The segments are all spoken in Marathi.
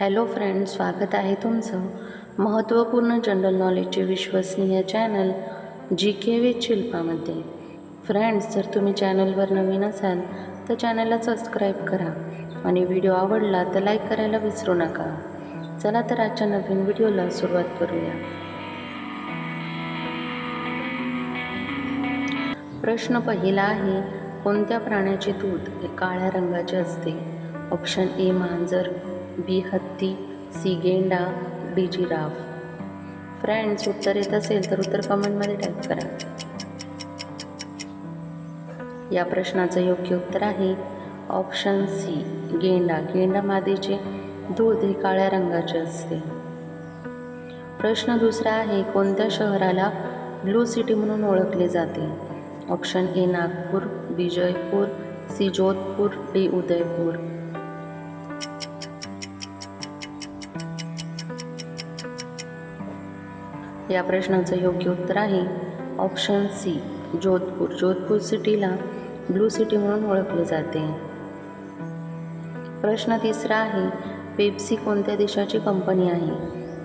हॅलो फ्रेंड स्वागत आहे तुमचं महत्त्वपूर्ण जनरल नॉलेजचे विश्वसनीय चॅनल जी के विथ शिल्पामध्ये. फ्रेंड्स जर तुम्ही चॅनलवर नवीन असाल तर चॅनलला सबस्क्राईब करा आणि व्हिडिओ आवडला तर लाईक करायला विसरू नका. चला तर आजच्या नवीन व्हिडिओला सुरुवात करूया. प्रश्न पहिला आहे कोणत्या प्राण्याचे दूध हे काळ्या रंगाचे असते? ऑप्शन ए मांजर. बी हत्ती सी गेंडा डी जिराफ फ्रेंड्स उत्तर येत असेल तर उत्तर कमेंटमध्ये टाईप करा. या प्रश्नाचं योग्य उत्तर आहे ऑप्शन सी गेंडा. गेंडा मादीचे दूध हे काळ्या रंगाचे असते. प्रश्न दुसरा आहे कोणत्या शहराला ब्लू सिटी म्हणून ओळखले जाते? Option A Nagpur B Jaipur C Jodhpur D Udaipur. या प्रश्नाचं योग्य उत्तर आहे. Option C Jodhpur. जोधपूर सिटीला ब्लू सिटी म्हणून ओळखले जाते. प्रश्न तिसरा आहे पेप्सी कोणत्या देशाची कंपनी आहे?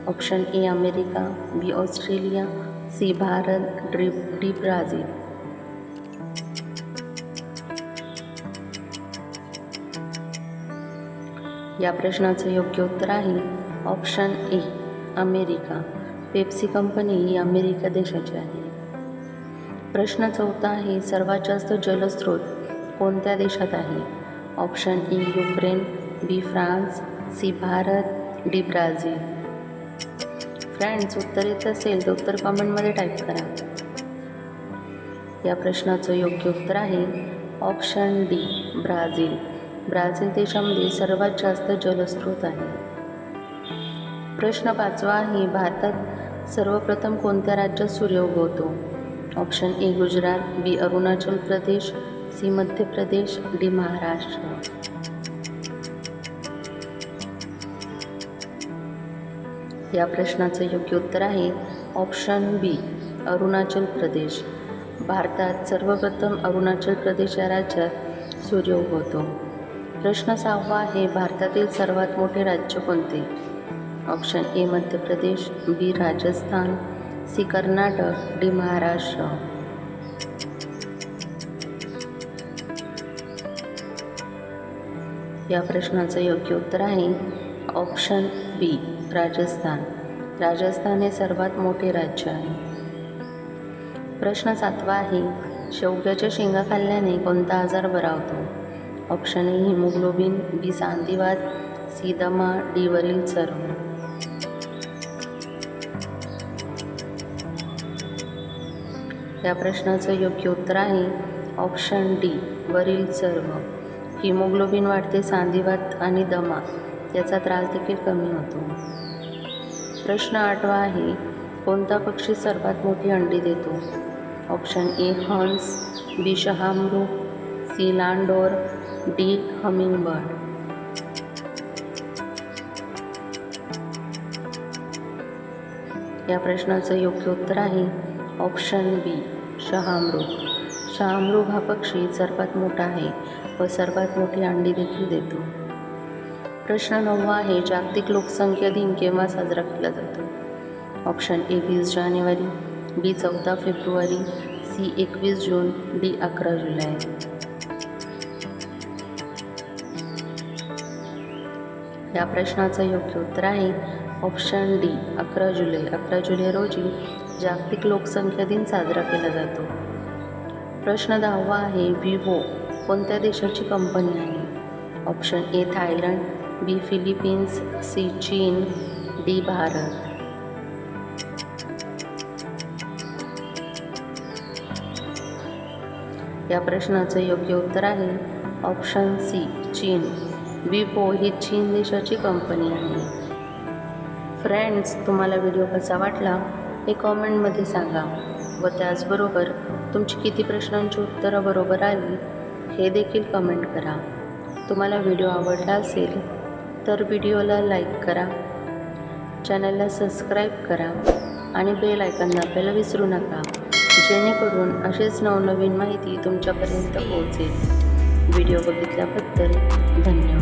Option A America. B Australia. C Bharat. D D Brazil. या प्रश्नाचं योग्य उत्तर आहे option A America. Pepsi company he America देशाची आहे. प्रश्न चौथा आहे सर्वात जास्त जलस्रोत कोणत्या देशात आहे? Option E Ukraine B France C Bharat D Brazil. Friends उत्तर येत असेल तर उत्तर कमेंटमध्ये टाईप करा. या प्रश्नाचं योग्य उत्तर आहे ऑप्शन डी ब्राझील. ब्राझील देशामध्ये सर्वात जास्त जलस्रोत आहे. प्रश्न पाचवा आहे भारतात सर्वप्रथम कोणत्या राज्यात सूर्य उगवतो option A Gujarat B Arunachal Pradesh C Madhya Pradesh D Maharashtra. या प्रश्नाचं योग्य उत्तर आहे ऑप्शन बी अरुणाचल प्रदेश. भारतात सर्वप्रथम अरुणाचल प्रदेश या राज्यात सूर्य उगवतो प्रश्न सहावा आहे भारतातील सर्वात मोठे राज्य कोणते? Option A Madhya Pradesh B Rajasthan C Karnataka D Maharashtra. या प्रश्नाचं योग्य उत्तर आहे ऑप्शन बी राजस्थान. राजस्थान हे सर्वात मोठे राज्य आहे. प्रश्न सातवा आहे शेवग्याच्या शेंगा खाल्ल्याने कोणता आजार बरा होतो? ऑप्शन ए हिमोग्लोबिन बी सांधिवात सी दमा डी वरील सर्व या प्रश्नाचं योग्य उत्तर आहे. ऑप्शन डी वरील सर्व हिमोग्लोबिन वाढते सांधिवात आणि दमा. याचा त्रास देखील कमी होतो. प्रश्न आठवा आहे कोणता पक्षी सर्वात मोठी अंडी देतो? ऑप्शन ए हंस बी शहामृग सी लांडोर डी हमिंगबर्ड. या प्रश्नाचं योग्य उत्तर आहे ऑप्शन बी. शहामृग. शहामृग हा पक्षी सर्वात मोठा आहे व सर्वात मोठी अंडी देखील देतो. प्रश्न नववा आहे जागतिक लोकसंख्या दिन केव्हा साजरा केला जातो? ऑप्शन ए वीस जानेवारी बी चौदा फेब्रुवारी सी एकवीस जून डी अकरा जुलै. या प्रश्नाचं योग्य उत्तर आहे ऑप्शन डी अकरा जुलै. अकरा जुलै रोजी जागतिक लोकसंख्या दिन साजरा केला जातो. प्रश्न दहावा आहे विवो कोणत्या देशाची कंपनी आहे? Option A Thailand B Philippines C चीन डी भारत. या प्रश्नाचं योग्य उत्तर आहे ऑप्शन सी चीन. विवो ही चीन देशाची कंपनी आहे. फ्रेंड्स तुम्हाला व्हिडिओ कसा वाटला हे कॉमेंटमध्ये सांगा. व त्याचबरोबर तुमची किती प्रश्नांची उत्तरं बरोबर आली हे देखील कमेंट करा. तुम्हाला व्हिडिओ आवडला असेल तर व्हिडिओला लाईक करा. चॅनलला सबस्क्राईब करा आणि बेल आयकन दाबायला विसरू नका जेणेकरून असेच नवनवीन माहिती तुमच्यापर्यंत पोहोचेल. व्हिडिओ बघितल्याबद्दल धन्यवाद.